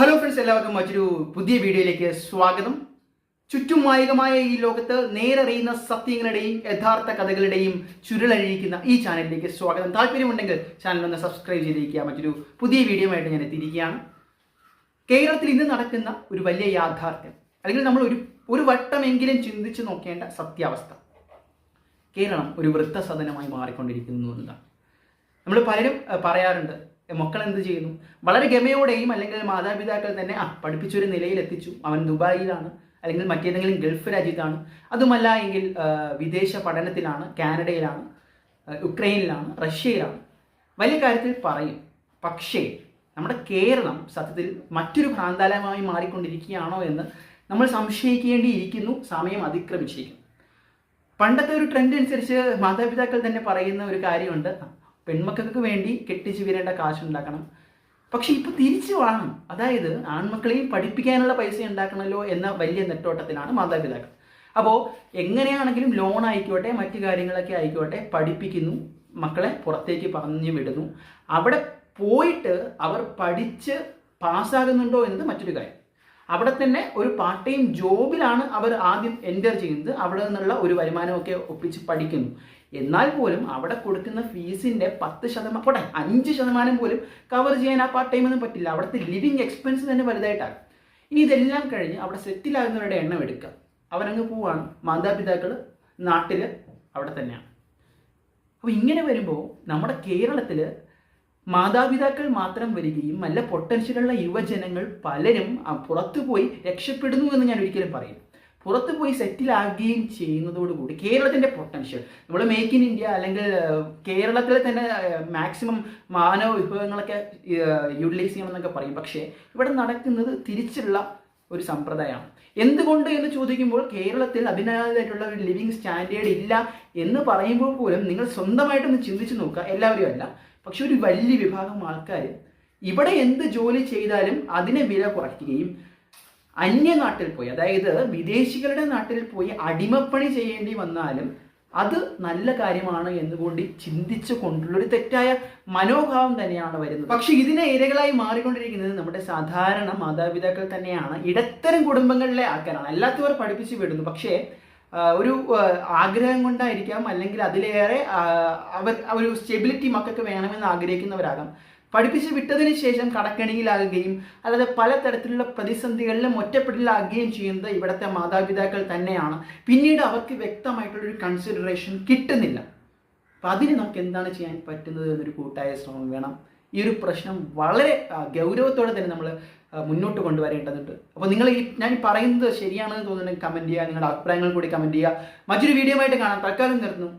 Hello friends എല്ലാവർക്കും മറ്റൊരു പുതിയ വീഡിയോയിലേക്ക് സ്വാഗതം. ചുറ്റും മായികമായ ഈ ലോകത്ത് നേരറിയുന്ന സത്യങ്ങളുടെയും യഥാർത്ഥ കഥകളുടെയും ചുരുളഴിയിക്കുന്ന ഈ ചാനലിലേക്ക് സ്വാഗതം. താല്പര്യമുണ്ടെങ്കിൽ ചാനൽ ഒന്ന് സബ്സ്ക്രൈബ് ചെയ്തിരിക്കുക. മറ്റൊരു പുതിയ വീഡിയോയുമായിട്ട് ഞാൻ എത്തിയിരിക്കുകയാണ്. കേരളത്തിൽ ഇന്ന് നടക്കുന്ന ഒരു വലിയ യാഥാർത്ഥ്യം അല്ലെങ്കിൽ നമ്മൾ ഒരു ഒരു വട്ടമെങ്കിലും ചിന്തിച്ചു നോക്കേണ്ട സത്യാവസ്ഥ. കേരളം ഒരു വൃത്തസദനമായി മാറിക്കൊണ്ടിരിക്കുന്നു എന്നതാണ്. നമ്മൾ പലരും പറയാറുണ്ട് "എ, മക്കൾ എന്ത് ചെയ്യുന്നു? വളരെ ഗമയോടെയും അല്ലെങ്കിൽ മാതാപിതാക്കൾ തന്നെ ആ പഠിപ്പിച്ചൊരു നിലയിലെത്തിച്ചു. അവൻ ദുബായിലാണ് അല്ലെങ്കിൽ മറ്റേതെങ്കിലും ഗൾഫ് രാജ്യത്താണ്. അതുമല്ല എങ്കിൽ വിദേശ പഠനത്തിലാണ് കാനഡയിലാണ് യുക്രൈനിലാണ് റഷ്യയിലാണ്. വലിയ കാര്യത്തിൽ പറയും. പക്ഷേ നമ്മുടെ കേരളം സത്യത്തിൽ മറ്റൊരു ഭ്രാന്താലയമായി മാറിക്കൊണ്ടിരിക്കുകയാണോ എന്ന് നമ്മൾ സംശയിക്കേണ്ടിയിരിക്കുന്നു സമയം അതിക്രമിച്ചിരിക്കുന്നു. പണ്ടത്തെ ഒരു ട്രെൻഡ് അനുസരിച്ച് മാതാപിതാക്കൾ തന്നെ പറയുന്ന ഒരു കാര്യമുണ്ട്. പെൺമക്കൾക്ക് വേണ്ടി കെട്ടിച്ചു വീരേണ്ട കാശുണ്ടാക്കണം. പക്ഷെ ഇപ്പൊ തിരിച്ചു വേണം അതായത് ആൺമക്കളെയും പഠിപ്പിക്കാനുള്ള പൈസ ഉണ്ടാക്കണമല്ലോ എന്ന വലിയ നെട്ടോട്ടത്തിലാണ് മാതാപിതാക്കൾ. അപ്പോൾ എങ്ങനെയാണെങ്കിലും ലോൺ ആയിക്കോട്ടെ മറ്റു കാര്യങ്ങളൊക്കെ ആയിക്കോട്ടെ പഠിപ്പിക്കുന്നു. മക്കളെ പുറത്തേക്ക് പറഞ്ഞു വിടുന്നു. അവിടെ പോയിട്ട് അവർ പഠിച്ച് പാസ്സാകുന്നുണ്ടോ എന്നത് മറ്റൊരു കാര്യം. അവിടെ തന്നെ ഒരു പാർട്ട് ടൈം ജോബിലാണ് അവർ ആദ്യം എന്റർ ചെയ്യുന്നത്. അവിടെ നിന്നുള്ള ഒരു വരുമാനമൊക്കെ ഒപ്പിച്ച് പഠിക്കുന്നു. എന്നാൽ പോലും അവിടെ കൊടുക്കുന്ന ഫീസിന്റെ പത്ത് ശതമാനം പോട്ടെ അഞ്ച് ശതമാനം പോലും കവർ ചെയ്യാൻ ആ പാർട്ട് ടൈം ഒന്നും പറ്റില്ല. അവിടുത്തെ ലിവിങ് എക്സ്പെൻസ് തന്നെ വലുതായിട്ടാണ്. ഇനി ഇതെല്ലാം കഴിഞ്ഞ് അവിടെ സെറ്റിലാകുന്നവരുടെ എണ്ണം എടുക്കുക. അവരങ്ങ് പോവാണ്. മാതാപിതാക്കൾ നാട്ടിൽ അവിടെ തന്നെയാണ്. അപ്പോൾ ഇങ്ങനെ വരുമ്പോൾ നമ്മുടെ കേരളത്തിൽ മാതാപിതാക്കൾ മാത്രം വരികയും നല്ല പൊട്ടൻഷ്യലുള്ള യുവജനങ്ങൾ പലരും പുറത്തു പോയി രക്ഷപ്പെടുന്നു എന്ന് ഞാൻ ഒരിക്കലും പറയും പുറത്തു പോയി സെറ്റിൽ ആകുകയും ചെയ്യുന്നതോടുകൂടി കേരളത്തിന്റെ പൊട്ടൻഷ്യൽ നമ്മൾ മേക്ക് ഇൻ ഇന്ത്യ അല്ലെങ്കിൽ കേരളത്തിലെ തന്നെ മാക്സിമം മാനവ വിഭവങ്ങളൊക്കെ യൂട്ടിലൈസ് ചെയ്യണം എന്നൊക്കെ പറയും. പക്ഷേ ഇവിടെ നടക്കുന്നത് തിരിച്ചുള്ള ഒരു സമ്പ്രദായമാണ്. എന്തുകൊണ്ട് എന്ന് ചോദിക്കുമ്പോൾ കേരളത്തിൽ അതിന്റേതായിട്ടുള്ള ഒരു ലിവിങ് സ്റ്റാൻഡേർഡ് ഇല്ല എന്ന് പറയുമ്പോൾ പോലും നിങ്ങൾ സ്വന്തമായിട്ടൊന്ന് ചിന്തിച്ചു നോക്കുക. എല്ലാവരും അല്ല. പക്ഷെ ഒരു വലിയ വിഭാഗം ആൾക്കാർ ഇവിടെ എന്ത് ജോലി ചെയ്താലും അതിനെ വില കുറയ്ക്കുകയും അന്യനാട്ടിൽ പോയി അതായത് വിദേശികളുടെ നാട്ടിൽ പോയി അടിമപ്പണി ചെയ്യേണ്ടി വന്നാലും അത് നല്ല കാര്യമാണ് എന്നുകൂടി ചിന്തിച്ചു കൊണ്ടുള്ള ഒരു തെറ്റായ മനോഭാവം തന്നെയാണ് വരുന്നത്. പക്ഷെ ഇതിനെ ഇരകളായി മാറിക്കൊണ്ടിരിക്കുന്നത് നമ്മുടെ സാധാരണ മാതാപിതാക്കൾ തന്നെയാണ്. ഇടത്തരം കുടുംബങ്ങളിലെ ആൾക്കാരാണ്. അല്ലാത്തവർ പഠിപ്പിച്ചു വിടുന്നു. പക്ഷേ ഒരു ആഗ്രഹം കൊണ്ടായിരിക്കാം അല്ലെങ്കിൽ അതിലേറെ അവർ ഒരു സ്റ്റെബിലിറ്റി മക്കൾക്ക് വേണമെന്ന് ആഗ്രഹിക്കുന്നവരാകാം. പഠിപ്പിച്ച് വിട്ടതിന് ശേഷം കടക്കണിയിലാകുകയും അല്ലാതെ പലതരത്തിലുള്ള പ്രതിസന്ധികളിലും ഒറ്റപ്പെടലാകുകയും ചെയ്യുന്നത് ഇവിടുത്തെ മാതാപിതാക്കൾ തന്നെയാണ്. പിന്നീട് അവർക്ക് വ്യക്തമായിട്ടുള്ളൊരു കൺസിഡറേഷൻ കിട്ടുന്നില്ല. അപ്പം അതിന് നമുക്ക് എന്താണ് ചെയ്യാൻ പറ്റുന്നത് എന്നൊരു കൂട്ടായ ശ്രമം വേണം. ഈ ഒരു പ്രശ്നം വളരെ ഗൗരവത്തോടെ തന്നെ നമ്മൾ മുന്നോട്ട് കൊണ്ടുവരേണ്ടതുണ്ട്. അപ്പോൾ നിങ്ങൾ ഈ ഞാൻ പറയുന്നത് ശരിയാണെന്ന് തോന്നുന്നുണ്ടെങ്കിൽ കമന്റ് ചെയ്യുക. നിങ്ങളുടെ അഭിപ്രായങ്ങൾ കൂടി കമന്റ് ചെയ്യുക. മറ്റൊരു വീഡിയോ ആയിട്ട് കാണാം. തൽക്കാലം നിർത്തുന്നു.